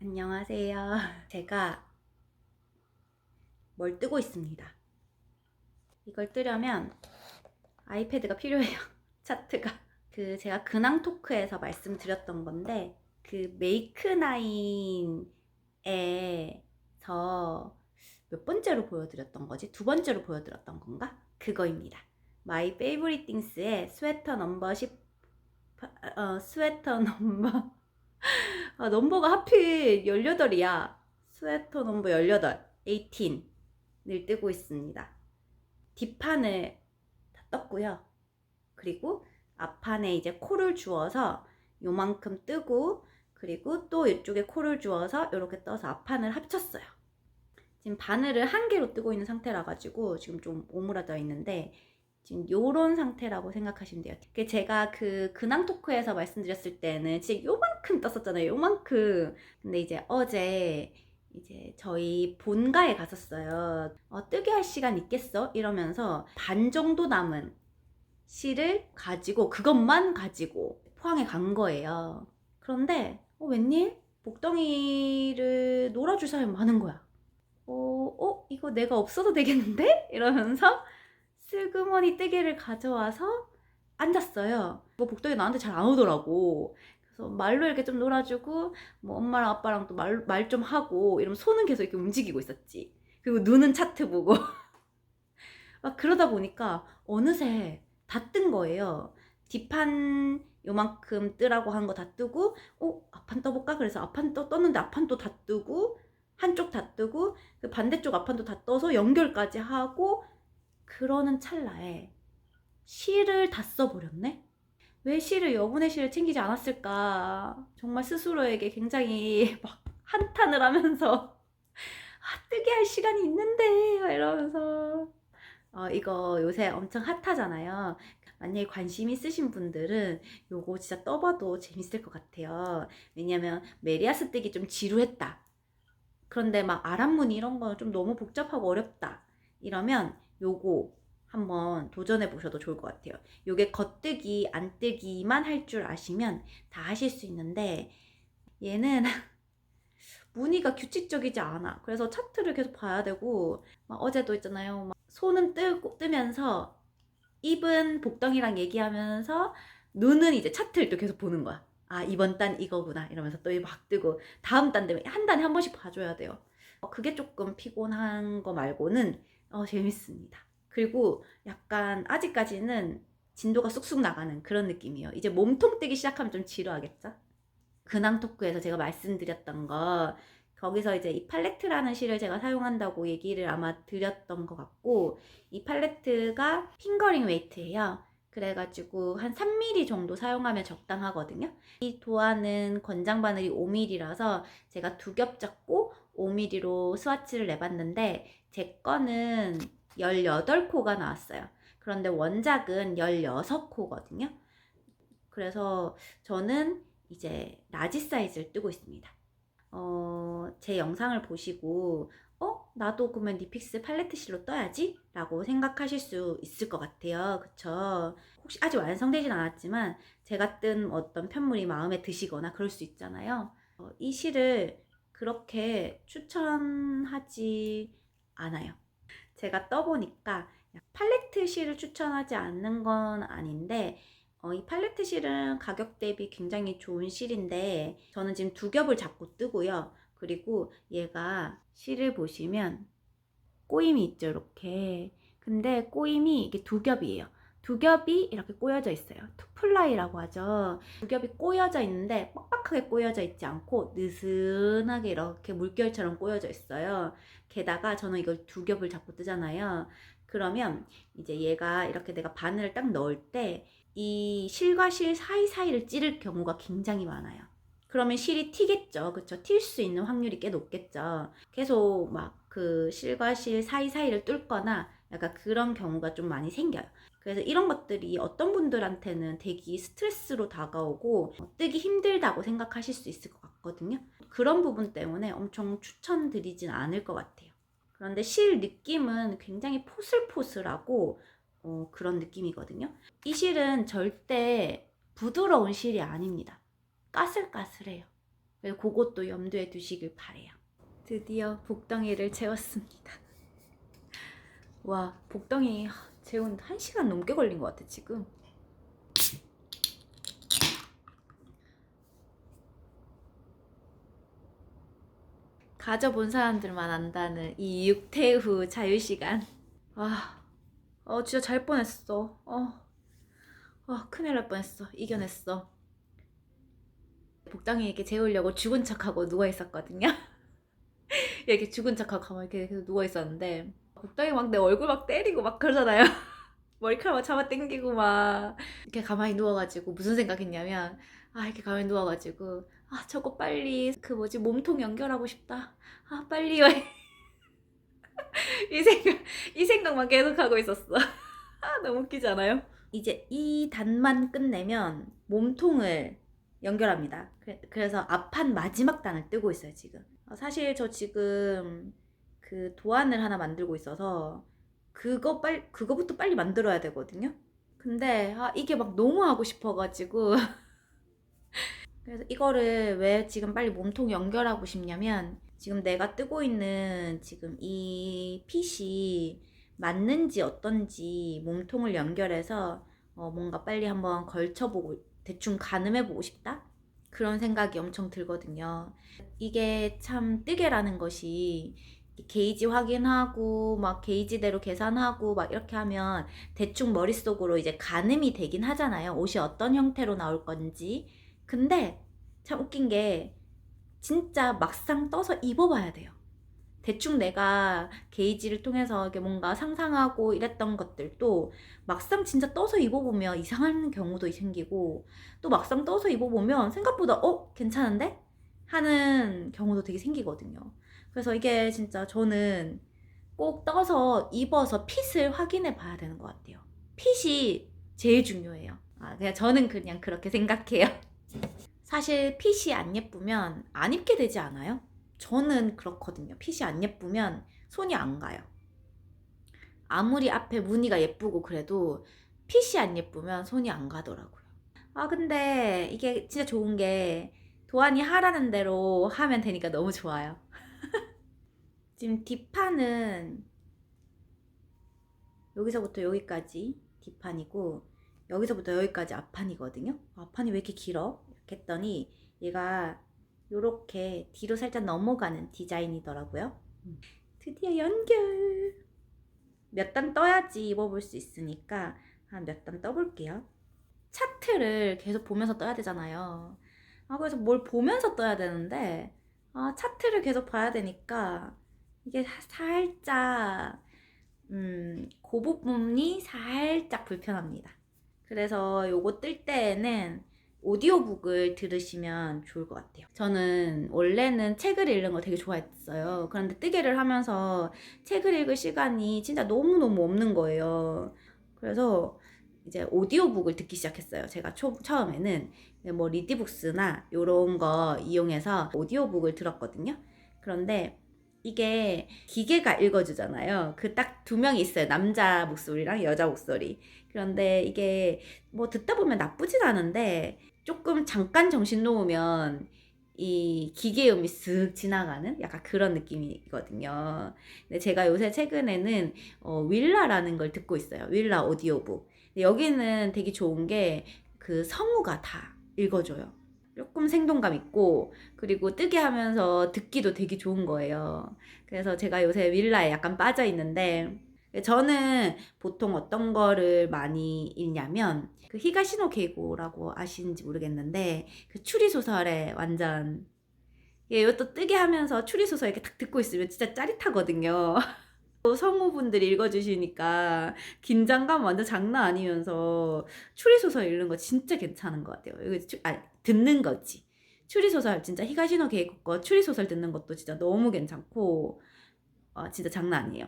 안녕하세요. 제가 뭘 뜨고 있습니다. 이걸 뜨려면 아이패드가 필요해요. 차트가. 그 제가 근황 토크에서 말씀드렸던 건데 그 메이크 나인에서 몇 번째로 보여드렸던 거지? 두 번째로 보여드렸던 건가? 그거입니다. 마이 페이보릿 띵스의 스웨터 넘버 10 어, 스웨터 넘버 아, 넘버가 하필 18이야. 스웨터 넘버 18, 18을 뜨고 있습니다. 뒷판을 다 떴고요. 그리고 앞판에 이제 코를 주어서 요만큼 뜨고 그리고 또 이쪽에 코를 주어서 이렇게 떠서 앞판을 합쳤어요. 지금 바늘을 한 개로 뜨고 있는 상태라 가지고 지금 좀 오므라져 있는데 지금 요런 상태라고 생각하시면 돼요. 그 제가 그 근황 토크에서 말씀드렸을 때는 진짜 요만큼 떴었잖아요. 요만큼. 근데 이제 어제 이제 저희 본가에 갔었어요. 어, 뜨게 할 시간 있겠어? 이러면서 반 정도 남은 실을 가지고 그것만 가지고 포항에 간 거예요. 그런데 어, 웬일? 복덩이를 놀아줄 사람이 많은 거야. 어, 어, 이거 내가 없어도 되겠는데? 이러면서 슬그머니 뜨개를 가져와서 앉았어요. 뭐 복덩이 나한테 잘 안 오더라고. 그래서 말로 이렇게 좀 놀아주고, 뭐 엄마랑 아빠랑 또 말 말 좀 하고, 이러면 손은 계속 이렇게 움직이고 있었지. 그리고 눈은 차트 보고. 막 그러다 보니까 어느새 다 뜬 거예요. 뒷판 요만큼 뜨라고 한 거 다 뜨고, 어, 앞판 떠볼까? 그래서 앞판 또 떴는데 앞판 또다 뜨고, 한쪽 다 뜨고, 그 반대쪽 앞판도 다 떠서 연결까지 하고, 그러는 찰나에 실을 다 써버렸네? 왜 실을 여분의 실을 챙기지 않았을까? 정말 스스로에게 굉장히 막 한탄을 하면서 아, 뜨게 할 시간이 있는데 막 이러면서 어, 이거 요새 엄청 핫하잖아요. 만약에 관심 있으신 분들은 요거 진짜 떠봐도 재밌을 것 같아요. 왜냐면 메리아스 뜨기 좀 지루했다. 그런데 막 아랍무늬 이런 거 좀 너무 복잡하고 어렵다. 이러면 요거 한번 도전해 보셔도 좋을 것 같아요. 요게 겉뜨기, 안 뜨기만 할 줄 아시면 다 하실 수 있는데 얘는 무늬가 규칙적이지 않아. 그래서 차트를 계속 봐야 되고 막 어제도 있잖아요. 막 손은 뜨고 뜨면서 입은 복덩이랑 얘기하면서 눈은 이제 차트를 또 계속 보는 거야. 아 이번 단 이거구나 이러면서 또 막 뜨고 다음 단 되면 한 단에 한 번씩 봐줘야 돼요. 어, 그게 조금 피곤한 거 말고는 어, 재밌습니다. 그리고 약간 아직까지는 진도가 쑥쑥 나가는 그런 느낌이에요. 이제 몸통 뜨기 시작하면 좀 지루하겠죠? 근황 토크에서 제가 말씀드렸던 거 거기서 이제 이 팔레트라는 실을 제가 사용한다고 얘기를 아마 드렸던 것 같고 이 팔레트가 핑거링 웨이트예요. 그래가지고 한 3mm 정도 사용하면 적당하거든요. 이 도안은 권장 바늘이 5mm라서 제가 두 겹 잡고 5mm로 스와치를 내봤는데 제 거는 18코가 나왔어요. 그런데 원작은 16코거든요. 그래서 저는 이제 라지 사이즈를 뜨고 있습니다. 어, 제 영상을 보시고 어? 나도 그러면 니픽스 팔레트 실로 떠야지? 라고 생각하실 수 있을 것 같아요. 그쵸? 혹시 아직 완성되진 않았지만 제가 뜬 어떤 편물이 마음에 드시거나 그럴 수 있잖아요. 어, 이 실을 그렇게 추천하지 않아요. 제가 떠보니까 팔레트 실을 추천하지 않는 건 아닌데 어, 이 팔레트 실은 가격 대비 굉장히 좋은 실인데 저는 지금 두 겹을 잡고 뜨고요. 그리고 얘가 실을 보시면 꼬임이 있죠, 이렇게. 근데 꼬임이 이게 두 겹이에요. 두 겹이 이렇게 꼬여져 있어요. 투플라이라고 하죠. 두 겹이 꼬여져 있는데 빡빡하게 꼬여져 있지 않고 느슨하게 이렇게 물결처럼 꼬여져 있어요. 게다가 저는 이걸 두 겹을 잡고 뜨잖아요. 그러면 이제 얘가 이렇게 내가 바늘을 딱 넣을 때 이 실과 실 사이사이를 찌를 경우가 굉장히 많아요. 그러면 실이 튀겠죠. 그쵸? 튈 수 있는 확률이 꽤 높겠죠. 계속 막 그 실과 실 사이사이를 뚫거나 약간 그런 경우가 좀 많이 생겨요. 그래서 이런 것들이 어떤 분들한테는 되게 스트레스로 다가오고 뜨기 힘들다고 생각하실 수 있을 것 같거든요. 그런 부분 때문에 엄청 추천드리진 않을 것 같아요. 그런데 실 느낌은 굉장히 포슬포슬하고 어, 그런 느낌이거든요. 이 실은 절대 부드러운 실이 아닙니다. 까슬까슬해요. 그래서 그것도 염두에 두시길 바래요. 드디어 복덩이를 채웠습니다. 와, 복덩이 재운 1시간 넘게 걸린 것 같아, 지금. 가져본 사람들만 안다는 이 육퇴후 자유시간. 아, 어, 진짜 잘 뻔했어. 어, 어, 큰일 날 뻔했어. 이겨냈어. 복덩이에게 재우려고 죽은 척하고 누워있었거든요. 이렇게 죽은 척하고 가만히 이렇게 누워있었는데, 복덩이 막내 얼굴 막 때리고 막 그러잖아요. 머리카락 막 잡아 당기고 막. 이렇게 가만히 누워가지고 무슨 생각했냐면 아 이렇게 가만히 누워가지고 아 저거 빨리 그 뭐지 몸통 연결하고 싶다. 아 빨리 이 생각 이 생각만 계속 하고 있었어. 아 너무 웃기지 않아요? 이제 이 단만 끝내면 몸통을 연결합니다. 그래, 그래서 앞판 마지막 단을 뜨고 있어요 지금. 어, 사실 저 지금 그 도안을 하나 만들고 있어서 그거 빨 그거부터 빨리 만들어야 되거든요. 근데 아 이게 막 너무 하고 싶어가지고 그래서 이거를 왜 지금 빨리 몸통 연결하고 싶냐면 지금 내가 뜨고 있는 지금 이 핏이 맞는지 어떤지 몸통을 연결해서 어 뭔가 빨리 한번 걸쳐보고 대충 가늠해보고 싶다 그런 생각이 엄청 들거든요. 이게 참 뜨개라는 것이 게이지 확인하고 막 게이지대로 계산하고 막 이렇게 하면 대충 머릿속으로 이제 가늠이 되긴 하잖아요. 옷이 어떤 형태로 나올 건지. 근데 참 웃긴 게 진짜 막상 떠서 입어봐야 돼요. 대충 내가 게이지를 통해서 이렇게 뭔가 상상하고 이랬던 것들도 막상 진짜 떠서 입어보면 이상한 경우도 생기고 또 막상 떠서 입어보면 생각보다 어? 괜찮은데? 하는 경우도 되게 생기거든요. 그래서 이게 진짜 저는 꼭 떠서 입어서 핏을 확인해 봐야 되는 것 같아요. 핏이 제일 중요해요. 아, 그냥 저는 그냥 그렇게 생각해요. 사실 핏이 안 예쁘면 안 입게 되지 않아요? 저는 그렇거든요. 핏이 안 예쁘면 손이 안 가요. 아무리 앞에 무늬가 예쁘고 그래도 핏이 안 예쁘면 손이 안 가더라고요. 아, 근데 이게 진짜 좋은 게 도안이 하라는 대로 하면 되니까 너무 좋아요. 지금 뒷판은 여기서부터 여기까지 뒷판이고 여기서부터 여기까지 앞판이거든요. 앞판이 왜 이렇게 길어? 이렇게 했더니 얘가 이렇게 뒤로 살짝 넘어가는 디자인이더라고요. 드디어 연결! 몇 단 떠야지 입어볼 수 있으니까 한 몇 단 떠볼게요. 차트를 계속 보면서 떠야 되잖아요. 아, 그래서 뭘 보면서 떠야 되는데, 아, 차트를 계속 봐야 되니까, 이게 사- 살짝, 음, 그 부분이 살짝 불편합니다. 그래서 요거 뜰 때에는 오디오북을 들으시면 좋을 것 같아요. 저는 원래는 책을 읽는 걸 되게 좋아했어요. 그런데 뜨개를 하면서 책을 읽을 시간이 진짜 너무너무 없는 거예요. 그래서 이제 오디오북을 듣기 시작했어요. 제가 초, 처음에는 뭐 리디북스나 이런 거 이용해서 오디오북을 들었거든요. 그런데 이게 기계가 읽어주잖아요. 그 딱 두 명이 있어요. 남자 목소리랑 여자 목소리. 그런데 이게 뭐 듣다 보면 나쁘진 않은데 조금 잠깐 정신 놓으면 이 기계음이 쓱 지나가는 약간 그런 느낌이거든요. 근데 제가 요새 최근에는 어, 윌라라는 걸 듣고 있어요. 윌라 오디오북. 근데 여기는 되게 좋은 게 그 성우가 다 읽어줘요. 조금 생동감 있고 그리고 뜨게 하면서 듣기도 되게 좋은 거예요. 그래서 제가 요새 윌라에 약간 빠져 있는데 저는 보통 어떤 거를 많이 읽냐면 그 히가시노 게이고라고 아시는지 모르겠는데 그 추리 소설에 완전 예, 이것도 뜨게 하면서 추리 소설 이렇게 딱 듣고 있으면 진짜 짜릿하거든요. 또 성우분들이 읽어주시니까 긴장감 완전 장난 아니면서 추리소설 읽는 거 진짜 괜찮은 것 같아요. 이거 추, 아, 듣는 거지. 추리소설 진짜 히가시노 게이코 거 추리소설 듣는 것도 진짜 너무 괜찮고 어, 진짜 장난 아니에요.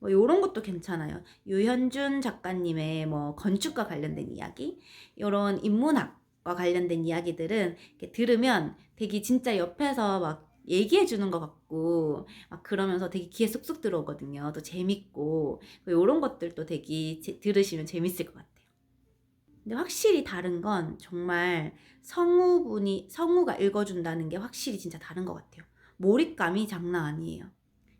뭐 요런 것도 괜찮아요. 유현준 작가님의 뭐 건축과 관련된 이야기, 요런 인문학과 관련된 이야기들은 들으면 되게 진짜 옆에서 막 얘기해 주는 것 같고 막 그러면서 되게 귀에 쏙쏙 들어오거든요. 또 재밌고 이런 것들도 되게 제- 들으시면 재밌을 것 같아요. 근데 확실히 다른 건 정말 성우분이 성우가 읽어준다는 게 확실히 진짜 다른 것 같아요. 몰입감이 장난 아니에요.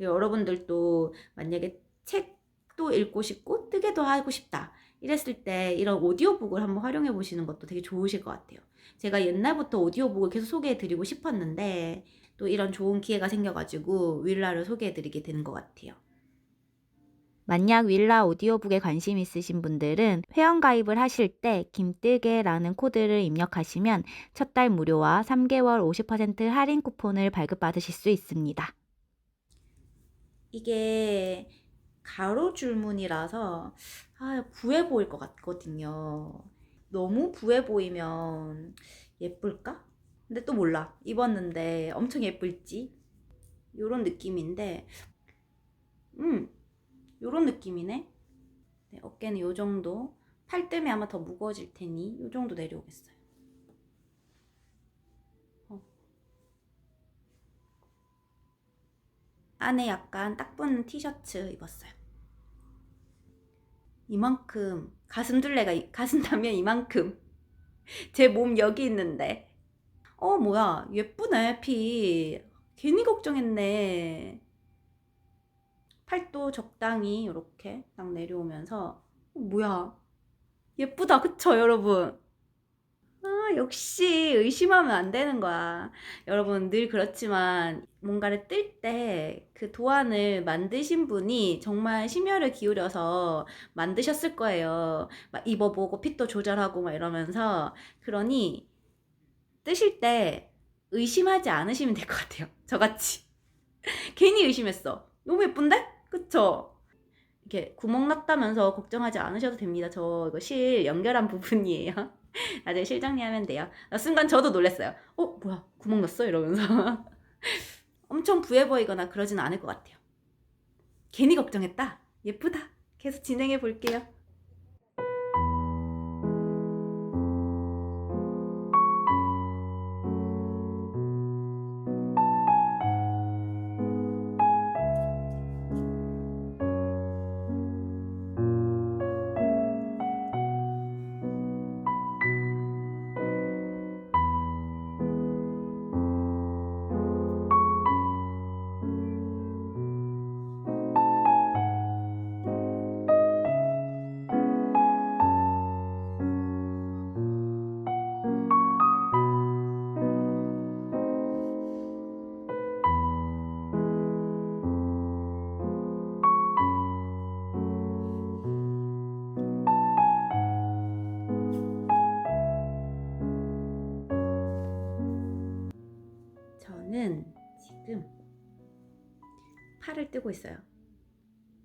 여러분들도 만약에 책도 읽고 싶고 뜨개도 하고 싶다 이랬을 때 이런 오디오북을 한번 활용해 보시는 것도 되게 좋으실 것 같아요. 제가 옛날부터 오디오북을 계속 소개해 드리고 싶었는데 또 이런 좋은 기회가 생겨가지고 윌라를 소개해 드리게 되는 것 같아요. 만약 윌라 오디오북에 관심 있으신 분들은 회원 가입을 하실 때 김뜨개라는 코드를 입력하시면 첫 달 무료와 3개월 50% 할인 쿠폰을 발급받으실 수 있습니다. 이게 가로 줄무늬라서 아, 부해 보일 것 같거든요. 너무 부해 보이면 예쁠까? 근데 또 몰라. 입었는데 엄청 예쁠지? 요런 느낌인데, 음, 요런 느낌이네. 네, 어깨는 요 정도. 팔 때문에 아마 더 무거워질 테니 요 정도 내려오겠어요. 어. 안에 약간 딱 붙는 티셔츠 입었어요. 이만큼 가슴 둘레가 이- 가슴 담면 이만큼 제 몸 여기 있는데 어 뭐야 예쁘네 피. 괜히 걱정했네. 팔도 적당히 이렇게 딱 내려오면서. 어, 뭐야 예쁘다 그쵸 여러분? 아 역시 의심하면 안 되는 거야. 여러분 늘 그렇지만 뭔가를 뜰 때 그 도안을 만드신 분이 정말 심혈을 기울여서 만드셨을 거예요. 막 입어보고 핏도 조절하고 막 이러면서. 그러니 뜨실 때 의심하지 않으시면 될 것 같아요. 저같이 괜히 의심했어. 너무 예쁜데? 그쵸? 이렇게 구멍 났다면서 걱정하지 않으셔도 됩니다. 저 이거 실 연결한 부분이에요. 나중에 실 정리 하면 돼요. 나 순간 저도 놀랐어요. 어 뭐야 구멍 났어 이러면서 엄청 부해 보이거나 그러진 않을 것 같아요. 괜히 걱정했다. 예쁘다. 계속 진행해 볼게요. 뜨고 있어요.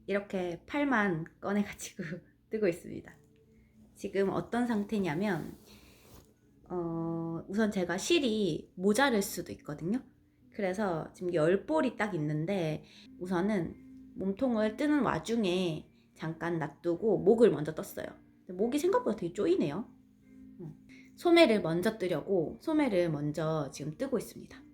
이렇게 팔만 꺼내가지고 뜨고 있습니다. 지금 어떤 상태냐면, 어, 우선 제가 실이 모자랄 수도 있거든요. 그래서 지금 열 볼이 딱 있는데, 우선은 몸통을 뜨는 와중에 잠깐 놔두고 목을 먼저 떴어요. 목이 생각보다 되게 쪼이네요. 음. 소매를 먼저 뜨려고 소매를 먼저 지금 뜨고 있습니다.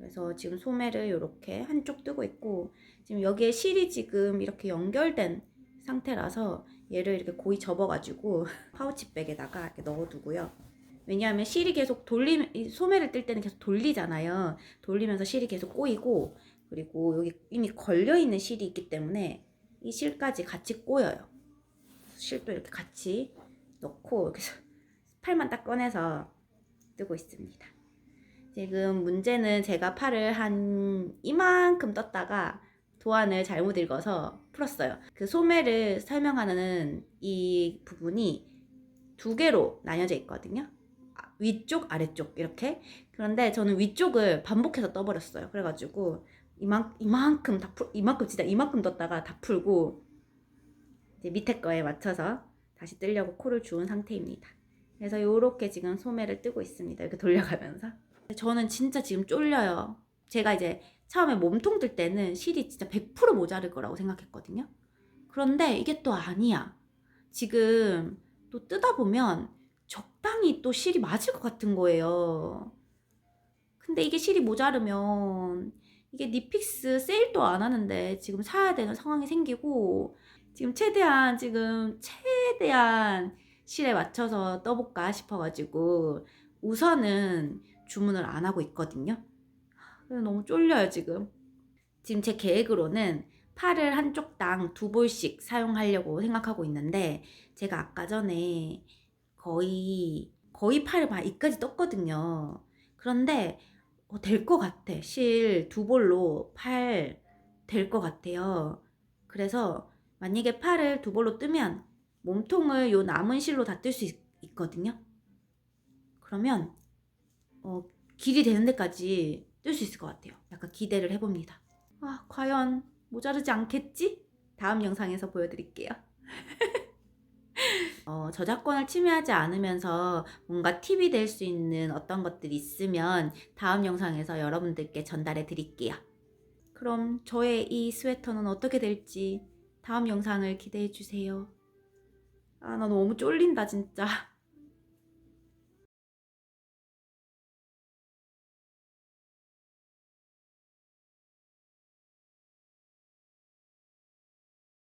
그래서 지금 소매를 이렇게 한쪽 뜨고 있고 지금 여기에 실이 지금 이렇게 연결된 상태라서 얘를 이렇게 고이 접어가지고 파우치백에다가 이렇게 넣어두고요. 왜냐하면 실이 계속 돌리 이 소매를 뜰 때는 계속 돌리잖아요. 돌리면서 실이 계속 꼬이고 그리고 여기 이미 걸려 있는 실이 있기 때문에 이 실까지 같이 꼬여요. 실도 이렇게 같이 넣고 이렇게 팔만 딱 꺼내서 뜨고 있습니다. 지금 문제는 제가 팔을 한 이만큼 떴다가 도안을 잘못 읽어서 풀었어요. 그 소매를 설명하는 이 부분이 두 개로 나뉘어져 있거든요. 아, 위쪽, 아래쪽 이렇게. 그런데 저는 위쪽을 반복해서 떠버렸어요. 그래가지고 이만 이만큼 다 풀, 이만큼 진짜 이만큼 떴다가 다 풀고 이제 밑에 거에 맞춰서 다시 뜨려고 코를 주운 상태입니다. 그래서 이렇게 지금 소매를 뜨고 있습니다. 이렇게 돌려가면서. 저는 진짜 지금 쫄려요. 제가 이제 처음에 몸통 뜰 때는 실이 진짜 100% 모자랄 거라고 생각했거든요. 그런데 이게 또 아니야. 지금 또 뜨다 보면 적당히 또 실이 맞을 것 같은 거예요. 근데 이게 실이 모자르면 이게 니픽스 세일도 안 하는데 지금 사야 되는 상황이 생기고 지금 최대한 지금 최대한 실에 맞춰서 떠볼까 싶어가지고 우선은 주문을 안 하고 있거든요. 너무 쫄려요 지금. 지금 제 계획으로는 팔을 한쪽당 두 볼씩 사용하려고 생각하고 있는데 제가 아까 전에 거의 거의 팔을 막 이까지 떴거든요. 그런데 어, 될것 같아. 실 두 볼로 팔 될 것 같아요. 그래서 만약에 팔을 두 볼로 뜨면 몸통을 요 남은 실로 다 뜰 수 있거든요. 그러면 어, 길이 되는 데까지 뜰수 있을 것 같아요. 약간 기대를 해봅니다. 아, 과연 모자르지 않겠지? 다음 영상에서 보여드릴게요. 어, 저작권을 침해하지 않으면서 뭔가 팁이 될 수 있는 어떤 것들이 있으면 다음 영상에서 여러분들께 전달해 드릴게요. 그럼 저의 이 스웨터는 어떻게 될지 다음 영상을 기대해 주세요. 아, 나 너무 쫄린다, 진짜.